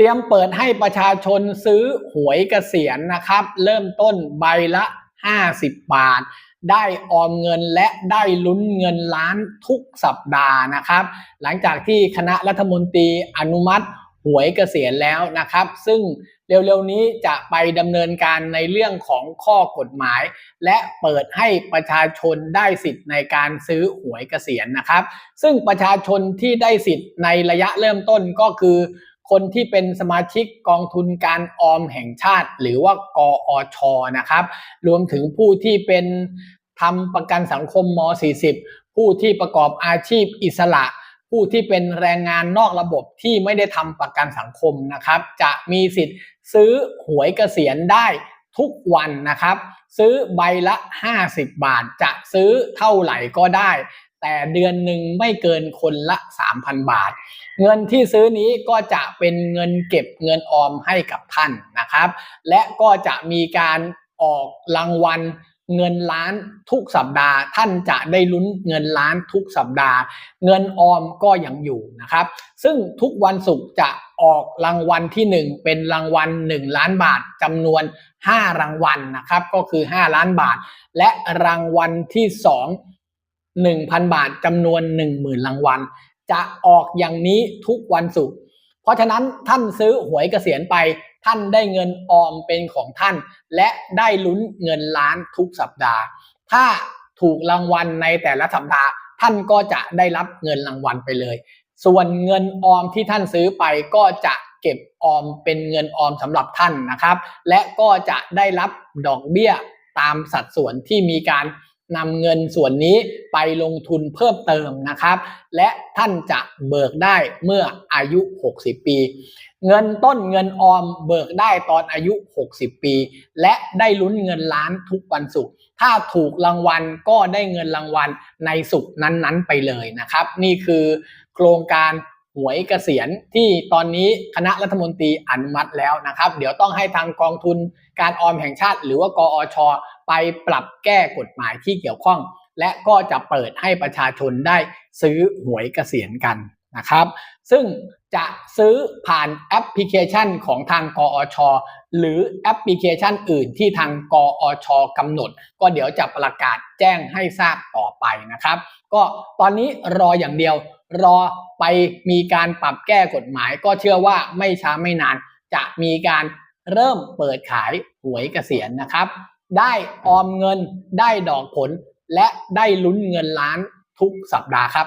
เตรียมเปิดให้ประชาชนซื้อหวยเกษียณนะครับ เริ่มต้นใบละ 50 บาท ได้ออมเงินและได้ลุ้นเงินล้านทุกสัปดาห์นะครับ หลังจากที่คณะรัฐมนตรีอนุมัติหวยเกษียณแล้วนะครับ ซึ่งเร็วๆนี้จะไปดำเนินการในเรื่องของข้อกฎหมาย และเปิดให้ประชาชนได้สิทธิ์ในการซื้อหวยเกษียณนะครับ ซึ่งประชาชนที่ได้สิทธิ์ในระยะเริ่มต้นก็คือ คนที่เป็นสมาชิกกองทุนการออมแห่งชาติ หรือว่ากออชนะครับ รวมถึงผู้ที่เป็นทำประกันสังคมม 40 ผู้ที่ประกอบอาชีพอิสระ ผู้ที่เป็นแรงงานนอกระบบที่ไม่ได้ทำประกันสังคมนะครับ จะมีสิทธิ์ซื้อหวยเกษียณได้ทุกวันนะครับ ซื้อใบละ 50 บาทจะซื้อเท่าไหร่ก็ได้ แต่เดือนหนึ่งไม่เกินคนละ 3,000 บาท เงินที่ซื้อนี้ก็จะเป็นเงินเก็บเงินออมให้กับท่านนะครับ และก็จะมีการออกรางวัลเงินล้านทุกสัปดาห์ ท่านจะได้ลุ้นเงินล้านทุกสัปดาห์ เงินออมก็ยังอยู่นะครับ ซึ่งทุกวันศุกร์จะออกรางวัลที่ 1 เป็นรางวัล 1 ล้านบาทจำนวน 5 รางวัลนะครับก็คือ 5 ล้านบาท และรางวัลที่ 2 1,000 บาทจำนวน 10,000รางวัล จะออกอย่างนี้ทุกวันศุกร์เพราะฉะนั้นท่านซื้อหวยเกษียณไป ท่านได้เงินออมเป็นของท่าน และได้ลุ้นเงินล้านทุกสัปดาห์ ถ้าถูกรางวัลในแต่ละสัปดาห์ ท่านก็จะได้รับเงินรางวัลไปเลย ส่วนเงินออมที่ท่านซื้อไปก็จะเก็บออมเป็นเงินออมสำหรับท่านนะครับ และก็จะได้รับดอกเบี้ยตามสัดส่วนที่มีการ นำเงินส่วนนี้ไปลงทุนเพิ่มเติมนะครับ และท่านจะเบิกได้เมื่ออายุ 60 ปี เงินต้นเงินออมเบิกได้ตอนอายุ 60 ปี และได้ลุ้นเงินล้านทุกวันศุกร์ถ้าถูกรางวัลก็ได้เงินรางวัลในศุกร์นั้นๆ ไปเลยนะครับ นี่คือโครงการหวยเกษียณที่ตอนนี้คณะรัฐมนตรีอนุมัติแล้วนะครับ เดี๋ยวต้องให้ทางกองทุนการออมแห่งชาติ หรือว่ากอช ไปปรับแก้กฎหมายที่เกี่ยวข้อง และก็จะเปิดให้ประชาชนได้ซื้อหวยเกษียณกันนะครับ ซึ่งจะซื้อผ่านแอปพลิเคชันของทางกอช หรือแอปพลิเคชันอื่นที่ทางกอชกำหนด ก็เดี๋ยวจะประกาศแจ้งให้ทราบต่อไปนะครับ ก็ตอนนี้รออย่างเดียวรอไปมีการปรับแก้กฎหมาย ก็เชื่อว่าไม่ช้าไม่นาน จะมีการเริ่มเปิดขายหวยเกษียณนะครับ ได้ออมเงิน ได้ดอกผล และได้ลุ้นเงินล้านทุกสัปดาห์ครับ